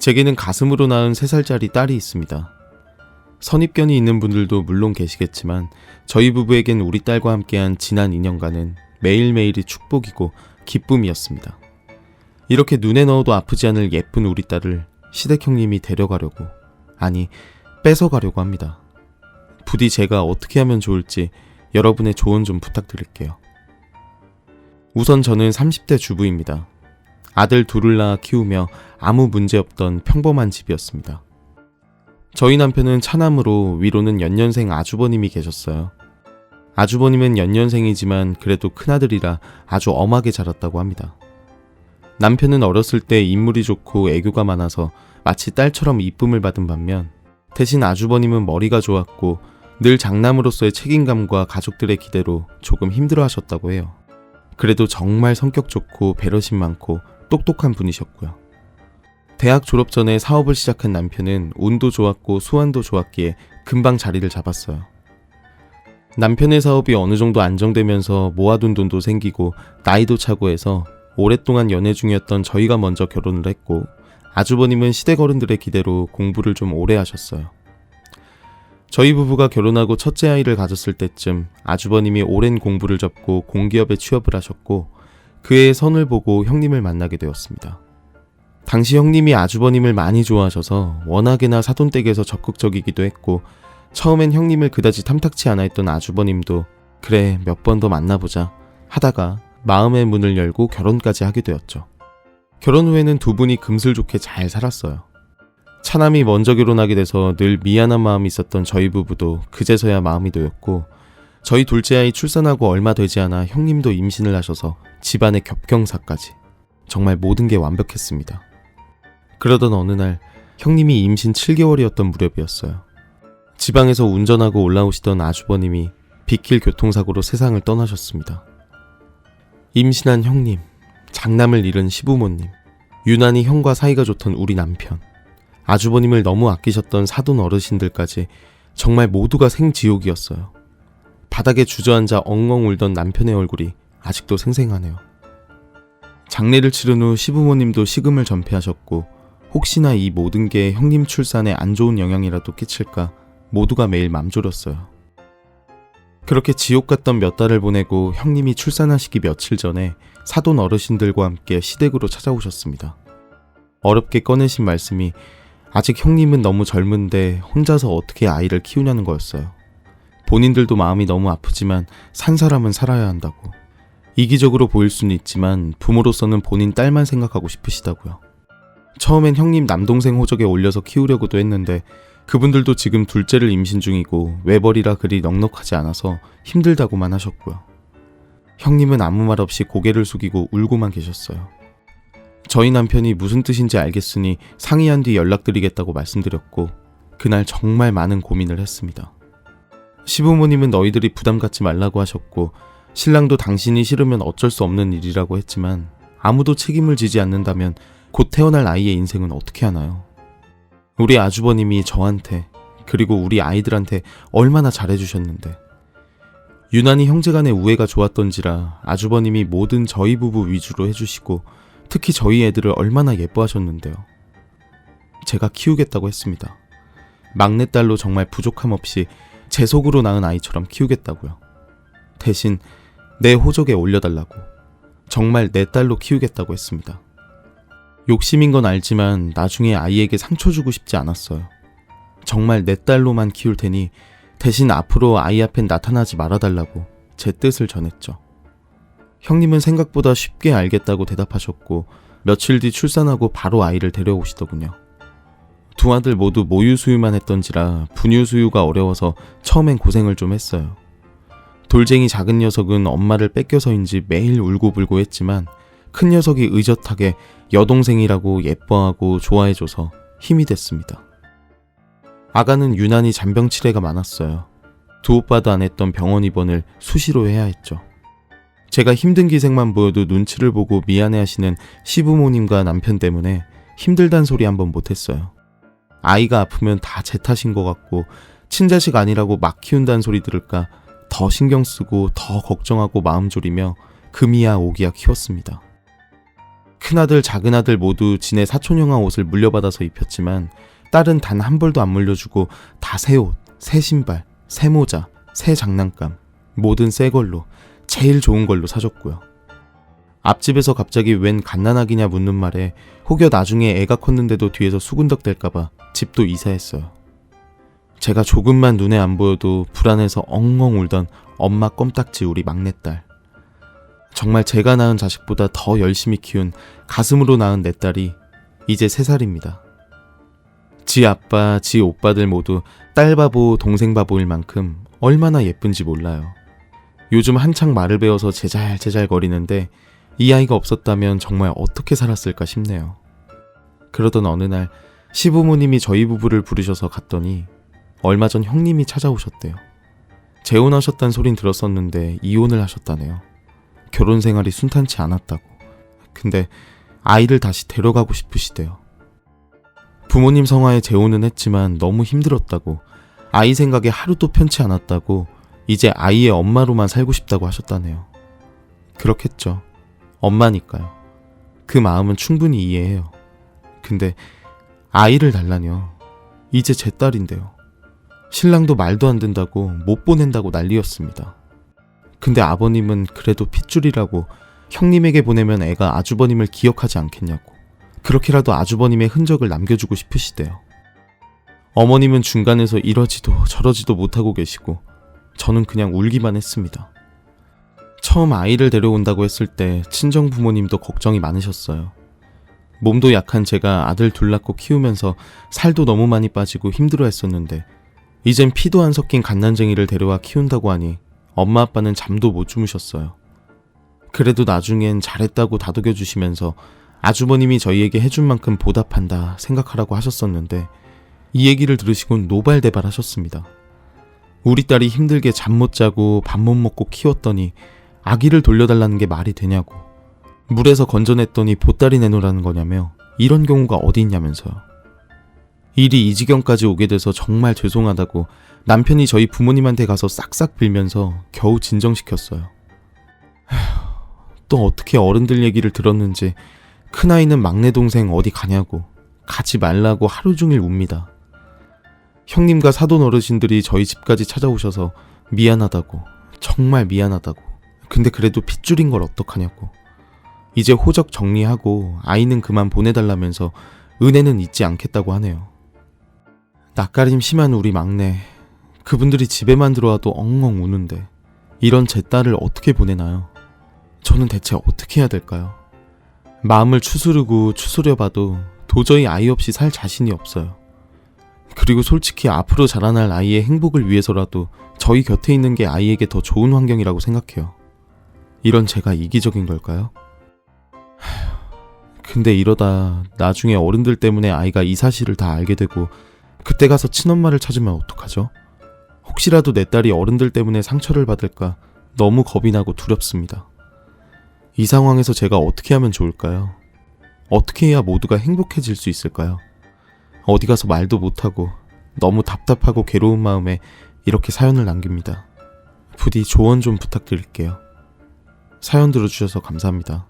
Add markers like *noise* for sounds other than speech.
제게는 가슴으로 낳은 3살짜리 딸이 있습니다. 선입견이 있는 분들도 물론 계시겠지만 저희 부부에겐 우리 딸과 함께한 지난 2년간은 매일매일이 축복이고 기쁨이었습니다. 이렇게 눈에 넣어도 아프지 않을 예쁜 우리 딸을 시댁 형님이 데려가려고, 아니, 뺏어가려고 합니다. 부디 제가 어떻게 하면 좋을지 여러분의 조언 좀 부탁드릴게요. 우선 저는 30대 주부입니다. 아들 둘을 낳아 키우며 아무 문제 없던 평범한 집이었습니다. 저희 남편은 차남으로 위로는 연년생 아주버님이 계셨어요. 아주버님은 연년생이지만 그래도 큰아들이라 아주 엄하게 자랐다고 합니다. 남편은 어렸을 때 인물이 좋고 애교가 많아서 마치 딸처럼 이쁨을 받은 반면 대신 아주버님은 머리가 좋았고 늘 장남으로서의 책임감과 가족들의 기대로 조금 힘들어 하셨다고 해요. 그래도 정말 성격 좋고 배려심 많고 똑똑한 분이셨고요. 대학 졸업 전에 사업을 시작한 남편은 운도 좋았고 수완도 좋았기에 금방 자리를 잡았어요. 남편의 사업이 어느 정도 안정되면서 모아둔 돈도 생기고 나이도 차고 해서 오랫동안 연애 중이었던 저희가 먼저 결혼을 했고 아주버님은 시댁 어른들의 기대로 공부를 좀 오래 하셨어요. 저희 부부가 결혼하고 첫째 아이를 가졌을 때쯤 아주버님이 오랜 공부를 접고 공기업에 취업을 하셨고 그의 선을 보고 형님을 만나게 되었습니다. 당시 형님이 아주버님을 많이 좋아하셔서 워낙에나 사돈댁에서 적극적이기도 했고 처음엔 형님을 그다지 탐탁치 않아 했던 아주버님도 그래 몇 번 더 만나보자 하다가 마음의 문을 열고 결혼까지 하게 되었죠. 결혼 후에는 두 분이 금슬 좋게 잘 살았어요. 차남이 먼저 결혼하게 돼서 늘 미안한 마음이 있었던 저희 부부도 그제서야 마음이 놓였고 저희 둘째 아이 출산하고 얼마 되지 않아 형님도 임신을 하셔서 집안의 겹경사까지 정말 모든 게 완벽했습니다. 그러던 어느 날 형님이 임신 7개월이었던 무렵이었어요. 지방에서 운전하고 올라오시던 아주버님이 빗길 교통사고로 세상을 떠나셨습니다. 임신한 형님, 장남을 잃은 시부모님, 유난히 형과 사이가 좋던 우리 남편, 아주버님을 너무 아끼셨던 사돈 어르신들까지 정말 모두가 생지옥이었어요. 바닥에 주저앉아 엉엉 울던 남편의 얼굴이 아직도 생생하네요. 장례를 치른 후 시부모님도 식음을 전폐하셨고 혹시나 이 모든 게 형님 출산에 안 좋은 영향이라도 끼칠까 모두가 매일 맘졸였어요. 그렇게 지옥 같던 몇 달을 보내고 형님이 출산하시기 며칠 전에 사돈 어르신들과 함께 시댁으로 찾아오셨습니다. 어렵게 꺼내신 말씀이 아직 형님은 너무 젊은데 혼자서 어떻게 아이를 키우냐는 거였어요. 본인들도 마음이 너무 아프지만 산 사람은 살아야 한다고. 이기적으로 보일 수는 있지만 부모로서는 본인 딸만 생각하고 싶으시다고요. 처음엔 형님 남동생 호적에 올려서 키우려고도 했는데 그분들도 지금 둘째를 임신 중이고 외벌이라 그리 넉넉하지 않아서 힘들다고만 하셨고요. 형님은 아무 말 없이 고개를 숙이고 울고만 계셨어요. 저희 남편이 무슨 뜻인지 알겠으니 상의한 뒤 연락드리겠다고 말씀드렸고 그날 정말 많은 고민을 했습니다. 시부모님은 너희들이 부담 갖지 말라고 하셨고 신랑도 당신이 싫으면 어쩔 수 없는 일이라고 했지만 아무도 책임을 지지 않는다면 곧 태어날 아이의 인생은 어떻게 하나요? 우리 아주버님이 저한테 그리고 우리 아이들한테 얼마나 잘해주셨는데 유난히 형제 간의 우애가 좋았던지라 아주버님이 모든 저희 부부 위주로 해주시고 특히 저희 애들을 얼마나 예뻐하셨는데요. 제가 키우겠다고 했습니다. 막내딸로 정말 부족함 없이 제 속으로 낳은 아이처럼 키우겠다고요. 대신 내 호적에 올려달라고 정말 내 딸로 키우겠다고 했습니다. 욕심인 건 알지만 나중에 아이에게 상처 주고 싶지 않았어요. 정말 내 딸로만 키울 테니 대신 앞으로 아이 앞엔 나타나지 말아달라고 제 뜻을 전했죠. 형님은 생각보다 쉽게 알겠다고 대답하셨고 며칠 뒤 출산하고 바로 아이를 데려오시더군요. 두 아들 모두 모유 수유만 했던지라 분유 수유가 어려워서 처음엔 고생을 좀 했어요. 돌쟁이 작은 녀석은 엄마를 뺏겨서인지 매일 울고불고 했지만 큰 녀석이 의젓하게 여동생이라고 예뻐하고 좋아해줘서 힘이 됐습니다. 아가는 유난히 잔병 치레가 많았어요. 두 오빠도 안 했던 병원 입원을 수시로 해야 했죠. 제가 힘든 기색만 보여도 눈치를 보고 미안해 하시는 시부모님과 남편 때문에 힘들단 소리 한번 못했어요. 아이가 아프면 다 제 탓인 것 같고 친자식 아니라고 막 키운다는 소리 들을까 더 신경 쓰고 더 걱정하고 마음 졸이며 금이야 오기야 키웠습니다. 큰아들, 작은아들 모두 지네 사촌형아 옷을 물려받아서 입혔지만 딸은 단 한 벌도 안 물려주고 다 새 옷, 새 신발, 새 모자, 새 장난감, 뭐든 새 걸로 제일 좋은 걸로 사줬고요. 앞집에서 갑자기 웬 갓난아기냐 묻는 말에 혹여 나중에 애가 컸는데도 뒤에서 수군덕 될까봐 집도 이사했어요. 제가 조금만 눈에 안 보여도 불안해서 엉엉 울던 엄마 껌딱지 우리 막내딸. 정말 제가 낳은 자식보다 더 열심히 키운 가슴으로 낳은 내 딸이 이제 3살입니다. 지 아빠, 지 오빠들 모두 딸 바보, 동생 바보일 만큼 얼마나 예쁜지 몰라요. 요즘 한창 말을 배워서 제잘제잘 거리는데 이 아이가 없었다면 정말 어떻게 살았을까 싶네요. 그러던 어느 날 시부모님이 저희 부부를 부르셔서 갔더니 얼마 전 형님이 찾아오셨대요. 재혼하셨단 소린 들었었는데 이혼을 하셨다네요. 결혼 생활이 순탄치 않았다고. 근데 아이를 다시 데려가고 싶으시대요. 부모님 성화에 재혼은 했지만 너무 힘들었다고, 아이 생각에 하루도 편치 않았다고, 이제 아이의 엄마로만 살고 싶다고 하셨다네요. 그렇겠죠. 엄마니까요. 그 마음은 충분히 이해해요. 근데 아이를 달라뇨. 이제 제 딸인데요. 신랑도 말도 안 된다고 못 보낸다고 난리였습니다. 근데 아버님은 그래도 핏줄이라고 형님에게 보내면 애가 아주버님을 기억하지 않겠냐고. 그렇게라도 아주버님의 흔적을 남겨주고 싶으시대요. 어머님은 중간에서 이러지도 저러지도 못하고 계시고 저는 그냥 울기만 했습니다. 처음 아이를 데려온다고 했을 때 친정 부모님도 걱정이 많으셨어요. 몸도 약한 제가 아들 둘 낳고 키우면서 살도 너무 많이 빠지고 힘들어 했었는데 이젠 피도 안 섞인 갓난쟁이를 데려와 키운다고 하니 엄마 아빠는 잠도 못 주무셨어요. 그래도 나중엔 잘했다고 다독여 주시면서 아주버님이 저희에게 해준 만큼 보답한다 생각하라고 하셨었는데 이 얘기를 들으시곤 노발대발 하셨습니다. 우리 딸이 힘들게 잠 못 자고 밥 못 먹고 키웠더니 아기를 돌려달라는 게 말이 되냐고. 물에서 건져냈더니 보따리 내놓으라는 거냐며 이런 경우가 어디 있냐면서요. 일이 이 지경까지 오게 돼서 정말 죄송하다고 남편이 저희 부모님한테 가서 싹싹 빌면서 겨우 진정시켰어요. 휴, 또 어떻게 어른들 얘기를 들었는지 큰아이는 막내 동생 어디 가냐고 가지 말라고 하루 종일 웁니다. 형님과 사돈 어르신들이 저희 집까지 찾아오셔서 미안하다고 정말 미안하다고 근데 그래도 핏줄인 걸 어떡하냐고 이제 호적 정리하고 아이는 그만 보내달라면서 은혜는 잊지 않겠다고 하네요. 낯가림 심한 우리 막내 그분들이 집에만 들어와도 엉엉 우는데 이런 제 딸을 어떻게 보내나요? 저는 대체 어떻게 해야 될까요? 마음을 추스르고 추스려 봐도 도저히 아이 없이 살 자신이 없어요. 그리고 솔직히 앞으로 자라날 아이의 행복을 위해서라도 저희 곁에 있는 게 아이에게 더 좋은 환경이라고 생각해요. 이런 제가 이기적인 걸까요? *sighs* 근데 이러다 나중에 어른들 때문에 아이가 이 사실을 다 알게 되고 그때 가서 친엄마를 찾으면 어떡하죠? 혹시라도 내 딸이 어른들 때문에 상처를 받을까 너무 겁이 나고 두렵습니다. 이 상황에서 제가 어떻게 하면 좋을까요? 어떻게 해야 모두가 행복해질 수 있을까요? 어디 가서 말도 못하고 너무 답답하고 괴로운 마음에 이렇게 사연을 남깁니다. 부디 조언 좀 부탁드릴게요. 사연 들어주셔서 감사합니다.